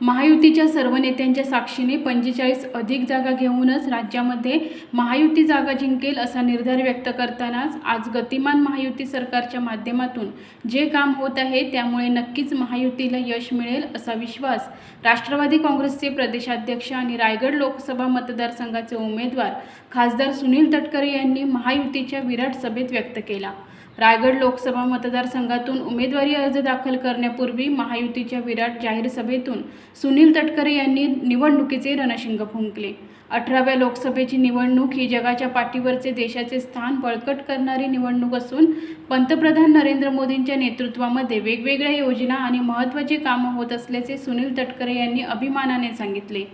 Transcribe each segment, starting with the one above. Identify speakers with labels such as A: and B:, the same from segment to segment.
A: महायुतीच्या सर्व नेत्यांच्या साक्षीने पंचेचाळीस अधिक जागा घेऊनच राज्यामध्ये महायुती जागा जिंकेल असा निर्धार व्यक्त करतानाच आज गतिमान महायुती सरकारच्या माध्यमातून जे काम होत आहे त्यामुळे नक्कीच महायुतीला यश मिळेल असा विश्वास राष्ट्रवादी काँग्रेसचे प्रदेशाध्यक्ष आणि रायगड लोकसभा मतदारसंघाचे उमेदवार खासदार सुनील तटकरे यांनी महायुतीच्या विराट सभेत व्यक्त केला. रायगड लोकसभा मतदारसंघातून उमेदवारी अर्ज दाखल करण्यापूर्वी महायुतीच्या विराट जाहीर सभेतून सुनील तटकरे यांनी निवडणुकीचे रणशिंग फुंकले. अठराव्या लोकसभेची निवडणूक ही जगाच्या पाठीवरचे देशाचे स्थान बळकट करणारी निवडणूक असून पंतप्रधान नरेंद्र मोदींच्या नेतृत्वामध्ये वेगवेगळ्या योजना आणि महत्त्वाची कामं होत असल्याचे सुनील तटकरे यांनी अभिमानाने सांगितले.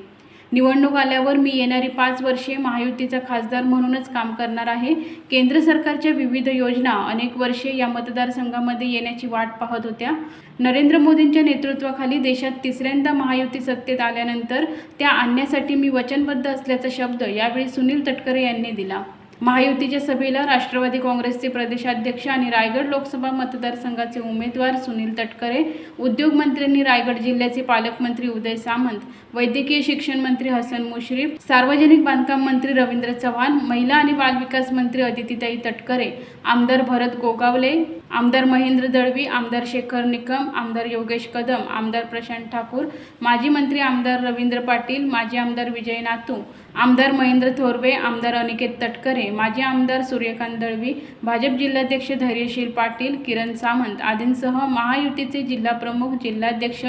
A: निवडणूक आल्यावर मी येणारी पाच वर्षे महायुतीचा खासदार म्हणूनच काम करणार आहे. केंद्र सरकारच्या विविध योजना अनेक वर्षे या मतदारसंघामध्ये येण्याची वाट पाहत होत्या. नरेंद्र मोदींच्या नेतृत्वाखाली देशात तिसऱ्यांदा महायुती सत्तेत आल्यानंतर त्या आणण्यासाठी मी वचनबद्ध असल्याचा शब्द यावेळी सुनील तटकरे यांनी दिला. महायुतीच्या सभेला राष्ट्रवादी काँग्रेसचे प्रदेशाध्यक्ष आणि रायगड लोकसभा मतदारसंघाचे उमेदवार सुनील तटकरे उद्योगमंत्र्यांनी रायगड जिल्ह्याचे पालकमंत्री उदय सामंत वैद्यकीय शिक्षण मंत्री हसन मुश्रीफ सार्वजनिक बांधकाम मंत्री रवींद्र चव्हाण महिला आणि बालविकास मंत्री अदितीताई तटकरे आमदार भरत गोगावले आमदार महेंद्र दळवी आमदार शेखर निकम आमदार योगेश कदम आमदार प्रशांत ठाकूर माजी मंत्री आमदार रवींद्र पाटील माजी आमदार विजय नातू आमदार महेंद्र थोरवे आमदार अनिकेत तटकरे माजी आमदार सूर्यकांत दळवी भाजप जिल्हाध्यक्ष धैर्यशील पाटील किरण सामंत आदींसह महायुतीचे जिल्हाप्रमुख जिल्हाध्यक्ष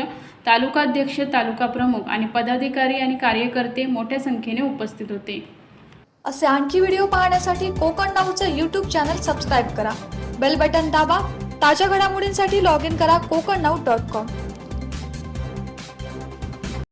A: तालुकाध्यक्ष तालुका प्रमुख आणि पदाधिकारी आणि कार्यकर्ते मोठ्या संख्येने उपस्थित होते.
B: असे आणखी व्हिडिओ पाहण्यासाठी कोकण नाऊचं यूट्यूब चॅनल सबस्क्राईब करा. बेल बटन दाबा. ताज्या घडामोडींसाठी लॉग इन करा कोकण नाऊ डॉट कॉम